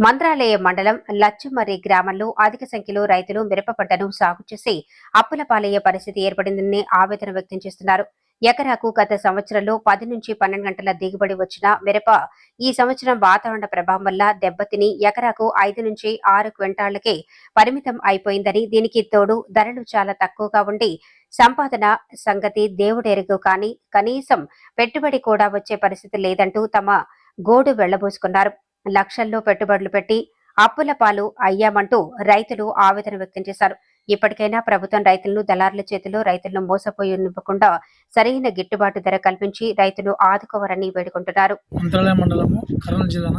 మంత్రాలయ మండలం లచ్చమర్రి గ్రామంలో అధిక సంఖ్యలో రైతులు మిరప పంటను సాగు చేసి అప్పుల పాలయ్యే పరిస్థితి ఏర్పడిందని ఆవేదన వ్యక్తం చేస్తున్నారు. ఎకరాకు గత సంవత్సరంలో పది నుంచి పన్నెండు గంటల దిగుబడి వచ్చిన మిరప ఈ సంవత్సరం వాతావరణ ప్రభావం వల్ల దెబ్బతిని ఎకరాకు ఐదు నుంచి ఆరు క్వింటాళ్ళకే పరిమితం అయిపోయిందని దీనికి తోడు ధరలు చాలా తక్కువగా ఉండి సంపాదన సంగతి దేవుడెరుగు కానీ కనీసం పెట్టుబడి కూడా వచ్చే పరిస్థితి లేదంటూ తమ గోడు వెళ్ళబోసుకున్నారు లక్షల్లో పెట్టుబడులు పెట్టి అప్పుల పాలు అయ్యామంటూ రైతులు ఆవేదన వ్యక్తం చేశారు. ఇప్పటికైనా ప్రభుత్వం రైతులను దళారుల చేతిలో రైతులను మోసపోయినివ్వకుండా సరైన గిట్టుబాటు ధర కల్పించి రైతులు ఆదుకోవాలని వేడుకుంటున్నారు. మంత్రాలయ మండలము కర్నూలు జిల్లాన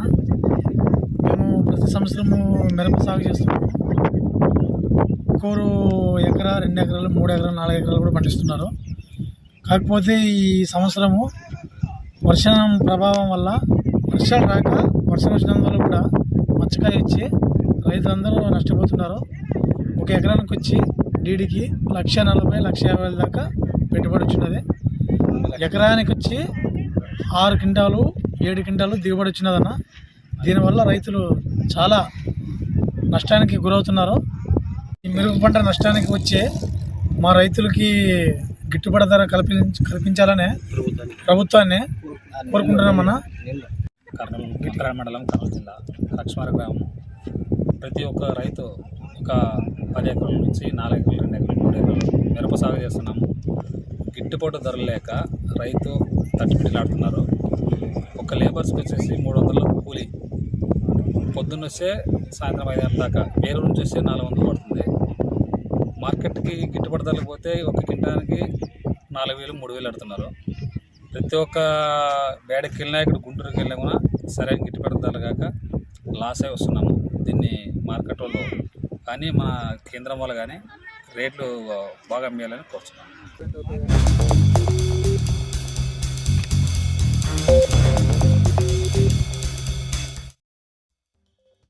మేము ప్రతి సంవత్సరము మిరప సాగు చేస్తున్నాము ఒక్కోరు ఎకరా రెండు ఎకరాలు మూడు ఎకరాలు నాలుగు ఎకరాలు కూడా పండిస్తున్నారు. కాకపోతే ఈ సంవత్సరము వర్షం ప్రభావం వల్ల వర్షాలు రాక వర్షం వచ్చినందువల్ల కూడా మచ్చకాయ ఇచ్చి రైతులందరూ నష్టపోతున్నారు. ఒక ఎకరానికి వచ్చి డీడీకి లక్ష నలభై లక్ష యాభై వేల దాకా పెట్టుబడి వచ్చినది. ఎకరానికి వచ్చి ఆరు క్వింటాలు ఏడు క్వింటాలు దిగుబడి వచ్చినదన్న. దీనివల్ల రైతులు చాలా నష్టానికి గురవుతున్నారు. ఈ మిరుగు పంట నష్టానికి వచ్చే మా రైతులకి గిట్టుబాటు ధర కల్పించ కల్పించాలనే ప్రభుత్వాన్ని కోరుకుంటున్నామన్నా. కర్నూలు గిట్టరా మండలం కర్నూలు జిల్లా లక్ష్మణ గ్రామం. ప్రతి ఒక్క రైతు ఒక పది ఎకరాల నుంచి నాలుగు ఎకరాలు రెండు ఎకరాలు మూడు ఎకరాలు మిరప సాగు చేస్తున్నాము. గిట్టుబాటు ధరలు లేక రైతు తట్టుపిడిలాడుతున్నారు ఒక లేబర్స్కి వచ్చేసి మూడు వందలు కూలి. పొద్దున్న వస్తే సాయంత్రం ఐదు గంటల దాకా వేరు నుంచి వస్తే నాలుగు వందలు పడుతుంది. మార్కెట్కి గిట్టుబాటు ధరలు పోతే ఒక కింటానికి నాలుగు వేలు మూడు వేలు ఆడుతున్నారు. ప్రతి ఒక్క బేడకి వెళ్ళినా ఇక్కడ గుంటూరుకి వెళ్ళినా కూడా సరైన గిట్టుబాటు ధరలు కాక లాస్ అయి వస్తున్నాము. దీన్ని మార్కెట్ వాళ్ళు కానీ మన కేంద్రం వాళ్ళు కానీ రేట్లు బాగా అమ్మేయాలని కోరుతున్నాము